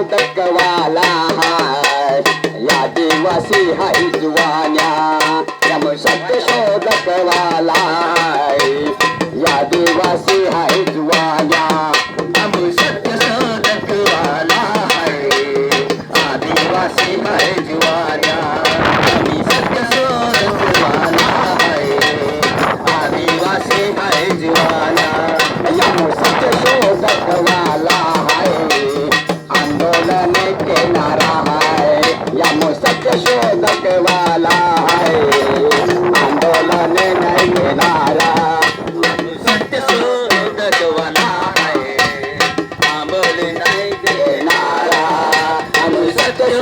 मोदकवाला या दिवसी हाय जुवान्या यम शब्द शोधकवाला या दिवसी हाय. जुवान्या आदिवासी हाय. जुवान्या आदिवासी हाय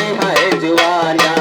है जुआरिया